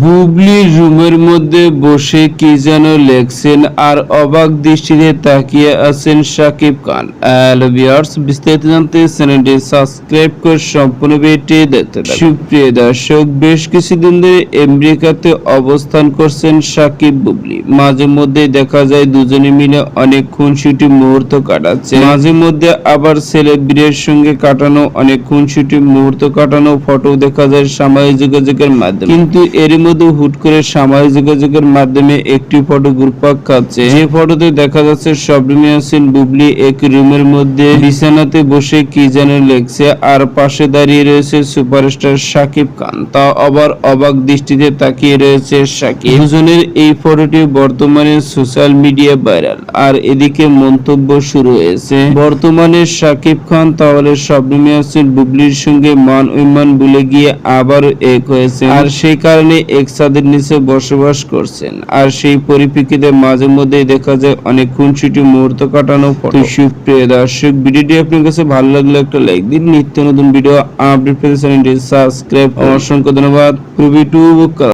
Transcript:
বুবলি রুমের মধ্যে বসে কি যেন লেখছেন আর অবাক দৃষ্টিতে তাকিয়ে আছেন সাকিব খান। হ্যালো বিস্তারিত জানতে চ্যানেলটি সাবস্ক্রাইব করে সম্পূর্ণ ভিডিওটি দেখতে সুপ্রিয় দর্শক, বেশ কিছুদিন ধরে আমেরিকাতে অবস্থান করছেন সাকিব বুবলি। মাঝে মধ্যে দেখা যায় দুজনে মিলে অনেক খুনসুটি মুহূর্ত কাটাচ্ছে মাঝে মধ্যে আবার সেলিব্রিটির সঙ্গে কাটানো অনেক খুনসুটি মুহূর্ত কাটানো ফটো দেখা যায় সামাজিক যোগাযোগের মাধ্যমে। কিন্তু এর মধ্যে হুট করে সামাজিক যোগাযোগের মাধ্যমে একটি ফটো ঘুরপাক খাচ্ছে। যে ফটোতে দেখা যাচ্ছে ইয়াসিন বুবলি এক রুমের মধ্যে বিছানাতে বসে কি যেন লেখছে। আর পাশে দাঁড়িয়ে রয়েছে সুপারস্টার সাকিব খান। তা আবার অবাক দৃষ্টিতে তাকিয়ে রয়েছে শাকিব দুজনের এই ফটোটি বর্তমানে সোশ্যাল মিডিয়া ভাইরাল। আর এদিকে মন্তব্য শুরু হয়েছে। বর্তমানে শাকিব খান তাহলে ইয়াসিন বুবলির সঙ্গে মান অভিমান ভুলে গিয়ে আবারও এক হয়েছে আর সেই কারণে এক ছাদের নিচে বসবাস করছেন। আর সেই পরিপ্রেক্ষিতে মাঝে মধ্যেই দেখা যায় অনেক খুনসুটি মুহূর্ত কাটানো সুপ্রিয় দর্শক, ভিডিওটি আপনার কাছে ভালো লাগলে একটা লাইক দিন। নিত্য নতুন ভিডিও আপডেট পেতে চ্যানেলটি সাবস্ক্রাইব অসংখ্য ধন্যবাদ। টু